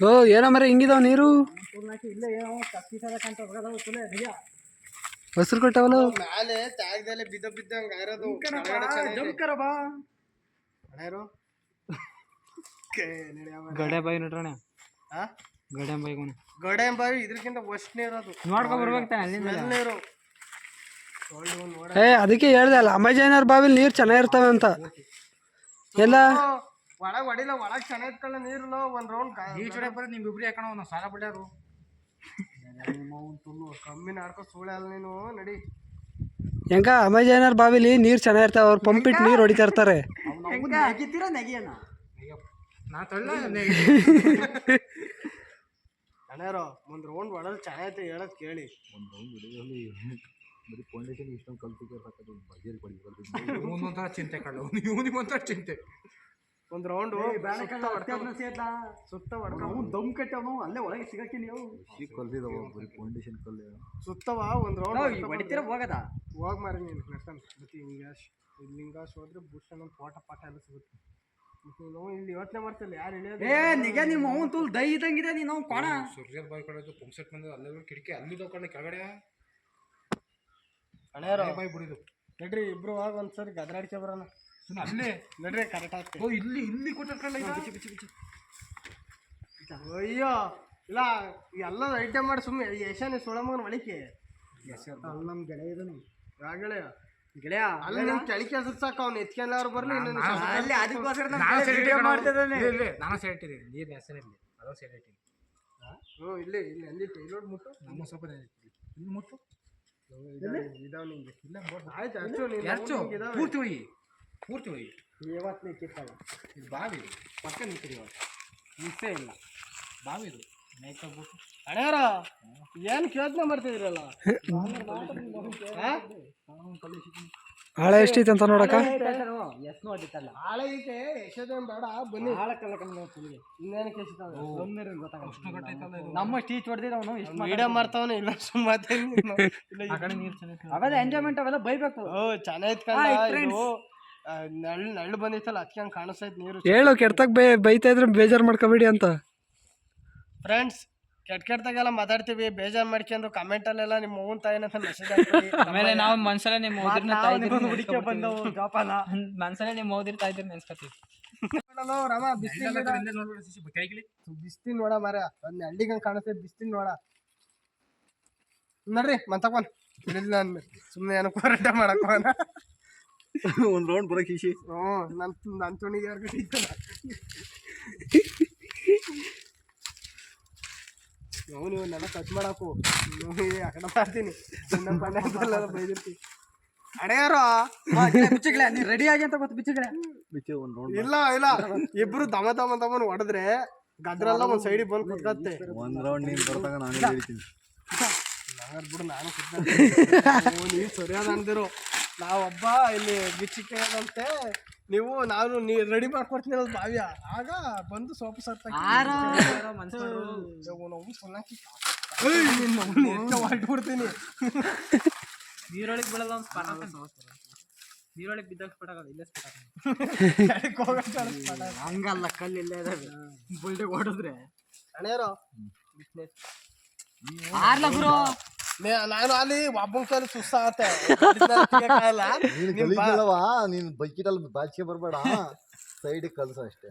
ಓ ಏನೋ ಮರ ಹಿಂಗಿದಾವ ನೀರು? ಹಸಿರು ಕೊಟ್ಟವಲ್ಲ? ಮ್ಯಾಲೆ ತ್ಯಾಗದಲ್ಲೇ ಬಿದ್ದ ಬಿದ್ದಂಗ ಇರೋದು ಬಾ. ಗಡೆ ಬಾಯಿ ನೋಡ್ರಣ ಗಡೆ ಬಾಯಿ ಗಡೆ ಬಾಯಿ ಇದ್ರಕ್ಕಿಂತ ವಸ್ಟ್ ಇರೋದು. ನೋಡ್ಕೊ ಬರ್ಬೇಕು ತಾನೆ ಅಲ್ಲಿಂದ. ಏ ಅದಕ್ಕೆ ಹೇಳ್ದೆ ಅಲ್ಲ ಅಮೆಜಾನರ್ ಬಾವಿಲಿ ನೀರು ಚೆನ್ನಾಗಿರ್ತವೆ ಅಂತ. ಎಲ್ಲ ಒಳಗ್ ಹೊಡಿಲ್ಲ ಒಳಗ್ ಚೆನ್ನಾಗಿತ್ಕೊಳ್ಳ ನೀರು ಒಂದ್ ರೌಂಡ್ ನಿಮ್ ಇಬ್ರು ಯಾಕಣ ಒಂದು ಸಾಲ ಬಿಡ್ಯಾರು ಕಮ್ಮಿ ನಾಡ್ಕೊ ಸುಳ್ಳೆ ಅಲ್ಲ ನೀನು ನಡಿ. ಹೆಂಗ ಅಮೆಜಾನರ್ ಬಾವಿಲಿ ನೀರು ಚೆನ್ನಾಗಿರ್ತಾವೆ ಅವ್ರು ಪಂಪ್ ಇಟ್ಟು ನೀರು ಹೊಡಿತಾ ಇರ್ತಾರೆ. ನಾ ತಳ್ಳ ಹಣೆರೋ ಒಂದು ರೌಂಡ್ ಹೊಡಲ್ ಚೆನ್ನಾಗೈತೆ ಹೇಳದ್ ಕೇಳಿ. ಇವನೊಂಥರ ಚಿಂತೆ ಕಳ್ಳ ಚಿಂತೆ. ಒಂದ್ ರೌಂಡ್ ಸುತ್ತ ಅವ್ನು ದಮ್ ಕಟ್ಟವನು ಅಲ್ಲೇ ಒಳಗೆ ಸಿಗಕ್ಕೆ ನೀವು. ಸುತ್ತವ ಒಂದ್ ರೌಂಡ್ ಹೊಡಿತೀರ ಹೋಗದ? ಹೋಗ್ ಮಾರಿ ನೀನು ನಡ್ಕೊಂಡು ಮತ್ತೆ ಇಲ್ಲಿ ಲಿಂಗಾಶ್ ಹೋದ್ರೆ ಬುಷನ್ ಒಂದು ಪಾಠ ಪಾಠ ಎಲ್ಲ ಸಿಗುತ್ತೆ. ನೀನು ಇಲ್ಲಿ ಯೋಚನೆ ಮಾಡ್ತಿಲ್ಲ ಯಾರು ಇಳಿಯೋದು ಏ ನಿಗ ನಿಮ್ಮ ಅವನ್ ತೂಲ್ ದೈ ಇದ್ದಂಗಿದೆ ನೀನು ಕೊಣ ಸೂರ್ಯದ ಬಾಯಿ ಕಡೆ ಪಂಪ್ ಸೆಟ್ ಬಂದ ಅಲ್ಲೇ ಕಿಟಕಿ ಅಲ್ಲಿ ಕಡೆ ಕೆಳಗಡೆ? ಹಣೆಯರೋ ಬಾಯಿ ಬಿಡಿದು. ನಡ್ರಿ ಇಬ್ರು ಹೋಗ ಒಂದ್ಸರಿ ಗದ್ರಾಡ್ಕೆ ಬರೋಣ. ಸುಮ್ಮನೆ ಅಲ್ಲೇ ನಡ್ರೆ ಕರೆಕ್ಟ್ ಆಗ್ತದೆ ಓ ಇಲ್ಲಿ ಇಲ್ಲಿ ಕೊಟ್ಟಿರ್ಕಲ್ಲ ಅಯ್ಯೋ ಇಲ್ಲ ಎಲ್ಲ ಐಟಮ್ ಮಾಡಿ ಸುಮ್ಮನೆ ಯಶಾನೆ ಸುಳಮಗನ ಒಳಿಕೆ ಅಲ್ಲಿ ನಮ್ಮ ಗೆಳೆಯ ಇದನು. ಯಾಗಳೇ ಗೆಳೆಯ? ಅಲ್ಲಿ ನಿಮ್ ಕೆಳಿ ಕೆಲಸ ಸಾಕು ಅವ್ನು ಎತ್ಕೊಂಡವ್ರು ಬರ್ಲಿ ಅಲ್ಲಿ ಅದಕ್ಕೋಸ್ಕರ ನಾನು ಗೆಳೆಯ video ಮಾಡ್ತಿದ್ದಾನೆ ನಾನು ಸೈಡ್ ಇಟ್ಟಿದ್ದೀನಿ ನೀರು ಹೆಸರಿರಲಿ ಅದೋ ಸೈಡ್ ಓ ಹ್ಞೂ ಇಲ್ಲಿ ಇಲ್ಲಿ ಅಲ್ಲಿ ಟೈಲೋಡ್ ಮುಟ್ಟು ನಮ್ಮ ಸ್ವಲ್ಪ ಇಲ್ಲಿ ಮುಟ್ಟು ಇದಾವ ನಿಂಗೆ. ಇಲ್ಲ ಆಯ್ತು ಅಷ್ಟು ನೀನು. ಪೂರ್ತಿ ಹೋಗಿ. ಪೂರ್ತಿ ಹೋಗಿ. ಇವತ್ತನೇ ಕಿತ್ತಲ್ಲ ಇದು ಬಾವಿ ಇದು. ಪಕ್ಕ ನಿಂತಿರಿ ಇವಾಗ. ಮಿಸ್ಸೇ ಇಲ್ಲ. ಬಾವಿ ಇದು. ಮೇಕಪ್ ಬಿಟ್ಟು ಹಣೆಯರ ಏನು ಯೋಚನೆ ಮಾಡ್ತಿದ್ರಲ್ಲ ಹಾಳೆ ಎಷ್ಟೈತೆ ಅಂತ ನೋಡಕ ಎಸ್ ನೋಡಿತ್ತಲ್ಲ ಹಾಳೆ ಐತೆ ಯಶೋದೇನ್ ಬೇಡ ಬನ್ನಿ. ಆಳಕ್ಕಲ್ಲ ಕಮ್ಮಿ ತುಳಿಗೆ ಇನ್ನೇನು ಕೇಳಿಸ್ತಾವೆ ಒಮ್ಮೆ ಗೊತ್ತಾಗಲ್ಲ. ಕಟ್ಟೈತಲ್ಲ ನಮ್ಮ ಸ್ಟೀಚ್ ಅವನು ಇಷ್ಟು ಮೀಡಿಯಾ ಮಾಡ್ತಾವನೆ ಇಲ್ಲ ಸುಮ್ಮನೆ ಅವೆಲ್ಲ ಎಂಜಾಯ್ಮೆಂಟ್ ಅವೆಲ್ಲ ಬೈಬೇಕು. ಓ ನಳ್ಳು ನಳ್ಳು ಬಂದಿತ್ತಲ್ಲ ಅದಕ್ಕೆ ಹಂಗೆ ಕಾಣಿಸ್ತೈತೆ ನೀರು. ಹೇಳು ಕೆಡ್ತಕ್ ಬೈ ಬೈತಾ ಇದ್ರೆ ಬೇಜಾರು ಮಾಡ್ಕೋಬೇಡಿ ಅಂತ. ಫ್ರೆಂಡ್ಸ್ ಕೆಟ್ಟ ಕೆಟ್ಟದಾಗೆಲ್ಲ ಮಾತಾಡ್ತೀವಿ ಬೇಜಾರು ಮಾಡ್ಕೊಂಡು ಕಮೆಂಟಲ್ಲೆಲ್ಲ ನಿಮ್ಮ ಅವ್ವನ ತಾಯಿನ ಮೆಸೇಜ್ ಹಾಕ್ತೀವಿ ಆಮೇಲೆ ನಾವು ಮನ್ಸಲ್ಲೇ ನಿಮ್ಮ ಓದಿರ್ನ ತಾಯ್ದಿರ್ನ ಹುಡುಕಿ ಬಂದವು ಜೋಪಾನ. ಮನ್ಸಲ್ಲೇ ನಿಮ್ಮ ಓದಿರ್ ತಾಯ್ದಿರ್ ನೆನ್ಸ್ಕೊತೀವಿ. ರಾಮ ಬಿಸ್ತಿನ ಬಿಸ್ತಿನ ನೋಡ ಮಾರ ಒಂದ್ ಹಳ್ಳಿಗೆ ಹಂಗೆ ಕಾಣಿಸ್ತೈತೆ ಬಿಸ್ತಿನ ನೋಡ. ನೋಡ್ರಿ ಅಂದ್ಮೇಲೆ ಸುಮ್ಮನೆ ಏನೋ ಹೋರಾಟ ಮಾಡಕ್ ಹೋಗೋಣ ಒಂದ್ ರೌಂಡ್ ಬರೋ ಕಿಶಿ ಹ್ಞೂ ನನ್ನ ನನ್ನ ತುಣಿಗೆ ಯಾರು ನಾವು ನೀವು ನೆಲ ಕಟ್ ಮಾಡಾಕು ಅಕಡೆ ಮಾಡ್ತೀನಿ. ನಮ್ಮ ಮನೆ ಅಂತಲ್ಲ ಬೈದಿರ್ತೀನಿ. ಅಡೆಯಾರೋ ಬಿಚ್ಚಗಳೇ ನೀ ರೆಡಿ ಆಗಿ ಅಂತ ಗೊತ್ತು ಬಿಚ್ಚಗಳೇ ಒಂದು ರೌಂಡ್ ಇಲ್ಲ ಇಲ್ಲ ಇಬ್ರು ದಮ ದಮ ದಮನ್ ಹೊಡೆದ್ರೆ ಗದ್ರಲ್ಲ ಒಂದ್ ಸೈಡಿಗೆ ಬಂದು ಕುತ್ಕತ್ತೆ. ಒಂದ್ ರೌಂಡ್ ನೀನ್ ಬರ್ತಾಗ ನಾನು ಹೇಳ್ತೀನಿ ಬಿಡು ನಾನು ನೀವು ಸರಿಯಾದ ಅಂದಿರು. ನಾವೊಬ್ಬ ಇಲ್ಲಿ ಬಿಚ್ಚಿ ಅಂತೆ ನೀವು ನಾನು ನೀ ರೆಡಿ ಮಾಡ್ಕೊಡ್ತೀನಿ ಭಾವ್ಯ. ಆಗ ಬಂದು ಸೋಪು ಸರ್ತ ಹೊರಟ್ಬಿಡ್ತೀನಿ ನೀರೊಳಗೆ ಬೀಳಲ್ಲ ಒಂದು ಸ್ಪಾಟ್ ನೀರೊಳಗೆ ಬಿದ್ದಾಗ ಸ್ಪಾಟ್ ಆಗಲ್ಲ ಇಲ್ಲೇ ಸ್ಪಾಟ್ ಆಗಲ್ಲ ಹಂಗಲ್ಲ ಕಲ್ಲು ಇಲ್ಲೇ ಇದಾವೆ. ಬುಲ್ಟಿಗೆ ಹೊಡೆದ್ರೆ ಬಿಸ್ನೆಸ್ ಆರ್ಲ ಗುರು. ನಾನು ಅಲ್ಲಿ ಒಬ್ಬನ್ ಕೈಲಿ ಸುಸ್ತಾಗತ್ತೆ. ನೀನ್ ನೀನು ನೀನ್ ಬೈಕಿಟಲ್ಲಿ ಬಾಚಿಗೆ ಬರ್ಬೇಡ. ಸೈಡ್ ಕಲ್ಸ ಅಷ್ಟೇ.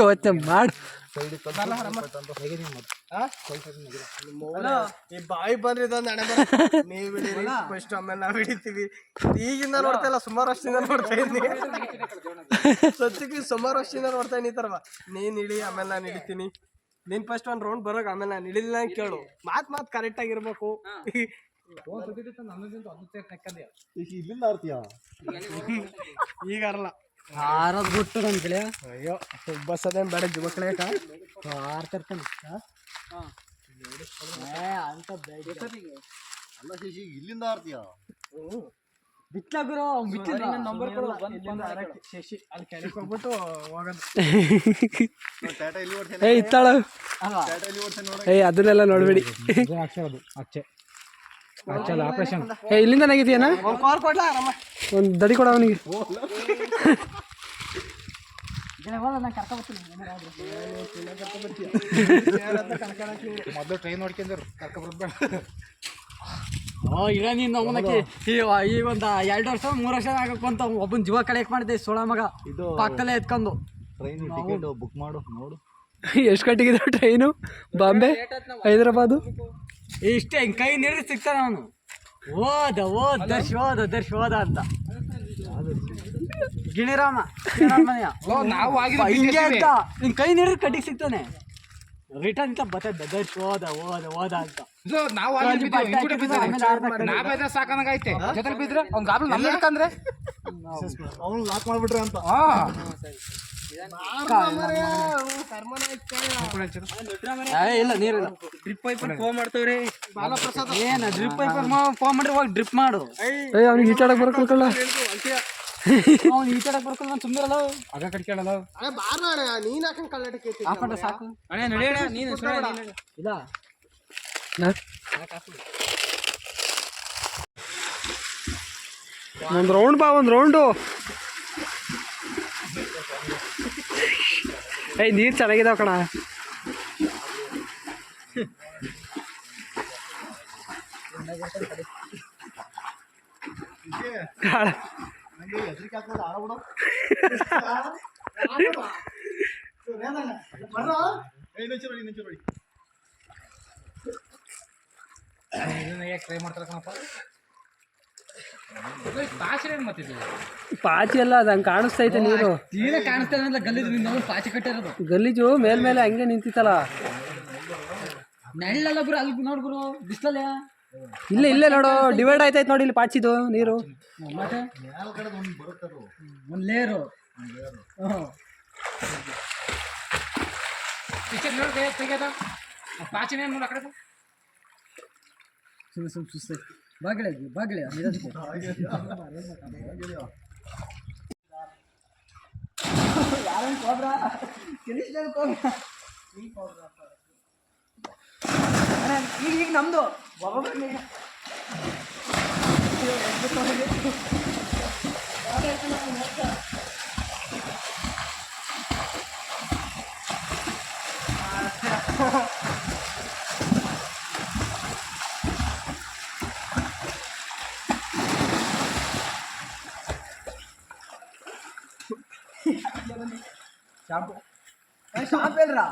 ಯೋಚನೆ ಮಾಡಿ. ಸೈಡ್ ಈ ಬಾಯಿ ಬಂದ್ರೆ ಇದೊಂದು ಹಣೆ ನೀವು ಬಿಡಿರಿ ಫಸ್ಟ್ ಆಮೇಲೆ ನಾವು ಹಿಡಿತೀವಿ. ಈಗಿಂದ ನೋಡ್ತಾ ಇಲ್ಲ ಸುಮಾರು ವರ್ಷದಿಂದ ನೋಡ್ತಾ ಇದ್ದೀನಿ. ಸದ್ಯಕ್ಕೆ ಸುಮಾರು ವರ್ಷದಿಂದ ನೋಡ್ತಾ ಇದ್ದೀನಿ ಈ ಥರ ನೀನ್ ಇಳಿ ಆಮೇಲೆ ನಾನು ಹಿಡಿತೀನಿ. ನೀನ್ ಫಸ್ಟ್ ಒಂದ್ ರೌಂಡ್ ಬರೋಗ ಆಮೇಲೆ ನಾನು ಇಳಿದಿಲ್ಲ ಅಂತ ಕೇಳು. ಮಾತ್ ಮಾತ್ ಕರೆಕ್ಟ್ ಆಗಿರ್ಬೇಕು. ಇಲ್ಲಿಂದ ಆಡ್ತೀಯ? ಈಗ ಅರಲ್ಲ ಆರೋದ್ ಬಿಟ್ಟು ನನ್ ಗೆಳೆಯ. ಅಯ್ಯೋ ಬಸ್ ಅದೇನ್ ಬೇಡ ಜುಮಕ್ಳೆ ಆಡ್ತಿರ್ತಾನೆ ಏ ಅಂತ ಅಲ್ಲ ಶಶಿ ಇಲ್ಲಿಂದ ಆಡ್ತೀಯ? ಬಿಟ್ಲ ಗುರು ಬಿಟ್ಟಿಲ್ಲ ನಂಬರ್ ಕೊಡು ಶಶಿ ಅಲ್ಲಿ ಹೋಗ್ಬಿಟ್ಟು ಹೋಗೋದು ಇತ್ತಾಳ ಅದನ್ನೆಲ್ಲ ನೋಡ್ಬೇಡಿ ಅಚ್ಚೆ ಅದು ಅಚ್ಚೆ ಅಚ್ಚಲ್ಲ ಆಪರೇಷನ್ ಏ ಇಲ್ಲಿಂದ ಆರಾಮ ಒಂದು ದಡಿ ಕೊಡ ಅವನಿಗೆ ಮೊದಲು ಟ್ರೈನ್ ನೋಡ್ಕೊಂಡ್ರು ಕರ್ಕೊಬರ್ಬೇಡ ಓ ಇಲ್ಲ ನೀನು ಅವನಕ್ಕೆ ಈ ಈ ಒಂದು ಎರಡು ವರ್ಷ ಮೂರು ವರ್ಷ ಆಗಕ್ಕಂತ ಒಬ್ಬನ್ ಜೀವ ಕಲೆಕ್ಟ್ ಮಾಡಿದೆ ಸೋಳ ಮಗ? ಇದು ಪಕ್ಕದಲ್ಲೇ ಎತ್ಕೊಂಡು. ಟ್ರೈನ್ ಟಿಕೆಟ್ ಬುಕ್ ಮಾಡು ನೋಡು. ಎಷ್ಟು ಗಂಟೆಗಿದೆ ಟ್ರೈನು ಬಾಂಬೆ? ಹೈದರಾಬಾದು? ಇಷ್ಟೇ ಹಿಂಗ್ ಕೈ ನೀಡಿದ್ರೆ ಸಿಗ್ತಾನೆ ಅವನು. ಓದ ಓದ ದರ್ಶ್ ಓದ ದರ್ಶ್ ಓದ ಅಂತ. ಗಿಣಿರಾಮ. ನಾವು ಹಿಂಗೆ ಅಂತ. ನಿನ್ ಕೈ ನೀಡಿದ್ರೆ ಕಟ್ಟಿಗೆ ಸಿಗ್ತಾನೆ. ರಿಟರ್ನ್ ಅಂತ ಬರ್ತದೆ ದರ್ಶ್ ಓದ ಓದ ಓದ ಅಂತ. ನಾವು ಅಲ್ಲಿ ಬಿದ್ದೀವಿ, ಬಿದ್ದೀವಿ. ನಾ ಬೇದ್ರೆ ಸಾಕಂಗೈತೆ ಜೊತೆಲಿ ಬಿದ್ರೆ ಅವ್ನ್ ಗಾಬಲ್ ನಮ್ಮ ಹಿಡ್ಕಂದ್ರೆ ಅವ್ನು ಲಾಕ್ ಮಾಡ್ಬಿಟ್ರೆ ಅಂತ. ಹಾ. ಇಲ್ಲ ನೀರಿಲ್ಲ ಡ್ರಿಪ್ ಪೈಪ್ ಫೋನ್ ಮಾಡ್ತವ್ರಿ. ಏನ ಡ್ರಿಪ್ ಫೋನ್ ಮಾಡ್ರಿ ಹೋಗಿ ಡ್ರಿಪ್ ಮಾಡು. ಏಯ್ ಅವ್ನಿಗೆ ಈಚಾಡಕ್ ಬರಕಲ್ಲ ಅವ್ನು ಈ ಕಡೆ ಬರ್ಕೊಂಡು ಸುಮ್ಮನಿರಲ್ಲ ಆಗ ಕಟ್ಕೊಳ್ಳಲ್ಲ ಬಾರ ನೀನ್ ಹಾಕಂಗ್ ಕಳ್ಳಾಟಕ್ಕೆ ಸಾಕು. ಅಣ್ಣ ನಡೆಯಣ ನೀನು ಸುಳ್ಳ ಇಲ್ಲ ಒಂದು ರೌಂಡ್ ಬಾ ಒಂದು ರೌಂಡು ಏಯ್ ನೀರು ಚೆನ್ನಾಗಿದಾವ ಕಣ. ಇನ್ನೊಂಚೂರು. ಪಾಚಿ ಎಲ್ಲ ಅದು ಕಾಣಿಸ್ತೈತೆ ನೀರು ತೀರಾ ಕಾಣಿಸ್ತಾ ನಿನ್ನ ಪಾಚಿ ಗಲೀಜು ಮೇಲ್ಮೇಲೆ ಹಂಗೆ ನಿಂತಿತ್ತಲ್ಲ ನೆಳ್ಳೆಲ್ಲ ಅಲ್ಲಿ ಇಲ್ಲೇ ಇಲ್ಲ ನೋಡು ಡಿವೈಡ್ ಆಯ್ತೈತೆ ನೋಡಿ ಇಲ್ಲಿ ಪಾಚಿದು ನೀರು ಮತ್ತೆ ಒಂದು ಲೇರು ಪಿಕ್ಚರ್ ನೋಡಿ ನೋಡು ಆ ಕಡೆ ಸುಮ್ ಸುಮ್ ಸುಸ್ತು ಬಾಗಿಳೆ ಬಾಗಿಳೆ ಈಗ ಈಗ ನಮ್ಮದು ನಮ್ದು. ಶಾಂಪು. ಎಲ್ರಾ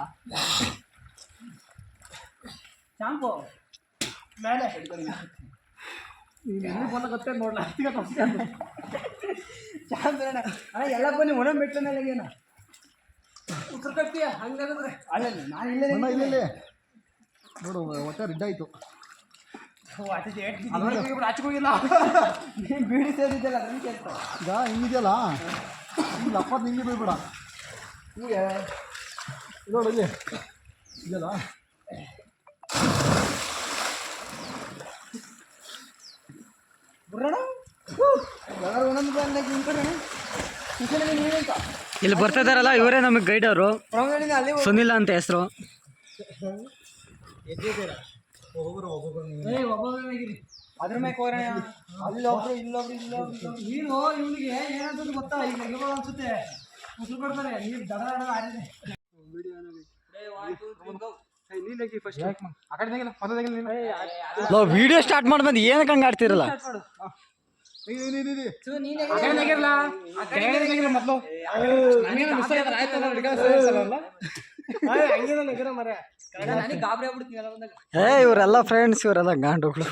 ಶಾಂಪು ಮೇಲೆ ಗೊತ್ತೇ ನೋಡ್ಲ. ಶಾಂಪು. ಅಣ್ಣ ಅಣ್ಣ ಎಲ್ಲ ಬನ್ನಿ ಒಣ ಮೆಟ್ಟಿನಲ್ಲಿ ಏನ? ಉತ್ತರ ಕಟ್ಟಿಯ ಹಂಗಂದ್ರೆ ಅಲ್ಲ ನಾನು ಇಲ್ಲೇ ಇಲ್ಲಿ ಇಲ್ಲಿ. ನೋಡು ಹೊಟ್ಟೆ ರೆಡ್ ಆಯ್ತು. ನೀನು ಬೀಡಿ ಸೇರಿದ್ದಲ್ಲ ಈಗ ಹಿಂಗಿದೆಯಲ್ಲ? ಹಿಂಗೆ ಅಪ್ಪತ್ತು ಹಿಂಗೆ ಬೀಳ್ಬೇಡ. ಈಗ ನೋಡು ಇಲ್ಲಿ. ಇದೆಯಲ್ಲ? ಬರೋಣ? ಯಾರು ಒಂದೊಂದು ಬಂದಾಗ ನಿಂತ್ಕೊಳ್ಳೋಣ ನಿಂತ್ಕೊಳ್ಳೋಣ ಇಲ್ಲಿ ಬರ್ತಾ ಇದಾರಲ್ಲ ಇವರೇ ನಮಗೆ ಗೈಡ್ ಅವರು. ಅಲ್ಲಿ ಸುನಿಲ್ ಅಂತ ಹೆಸರು. ಅದ್ರ ಮೇಲೆ ಅಲ್ಲೊಬ್ರು ಇಲ್ಲೊಬ್ರು ಇಲ್ಲೊಬ್ರು. ಇಲ್ಲೊಬ್ರು. ನೀನು ಇವನಿಗೆ ಏನಂತ ಗೊತ್ತಾ? ಈಗ ಅನ್ಸುತ್ತೆ. ನಾವು ವಿಡಿಯೋ ಸ್ಟಾರ್ಟ್ ಮಾಡ್ಬಂದು ಏನಕ್ಕೆ ಹಂಗೆ ಆಡ್ತಿರಲ್ಲ? ಏ ಇವರೆಲ್ಲ ಫ್ರೆಂಡ್ಸ್ ಇವರೆಲ್ಲ ಗಾಂಡುಗಳು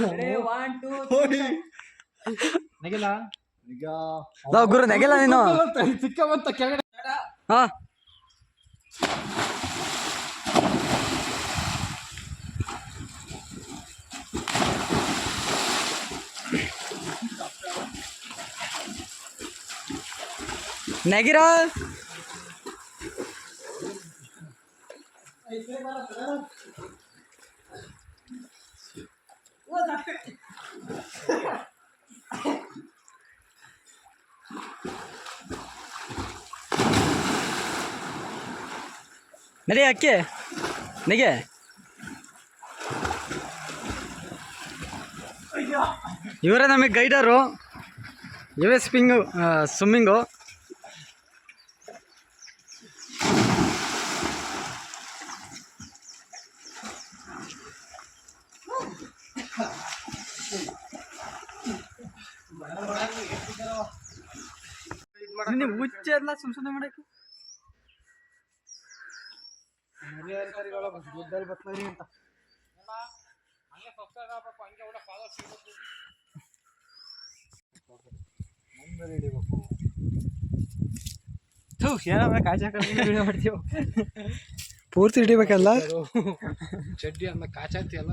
ನಾವು ಗುರು ನೆಗೆಲ್ಲ ನೀನು. ಸಿಕ್ಕ ಬಂತ ಕೆಳಗಡೆ ಹಾ ನೆಗಿರ ನಡಿ ಅಕ್ಕಿ ನಿಗೆ. ಇವರೇ ನಮಗೆ ಗೈಡರು. ಇವೇ ಸ್ಪಿಂಗು ಸ್ವಿಮ್ಮಿಂಗು. ಹುಚ್ಚೆ ಎಲ್ಲ ಸುಮ್ ಸುಮ್ಮನೆ ಮಾಡಕ್ಕೆ? ಕಾಚ ವಿಡಿಯೋ ಮಾಡ್ತೀವಿ ಪೂರ್ತಿ ಹಿಡಿಬೇಕಲ್ಲ? ಚಡ್ಡಿ ಅನ್ನ ಕಾಚಾತಿ ಅಲ್ಲ?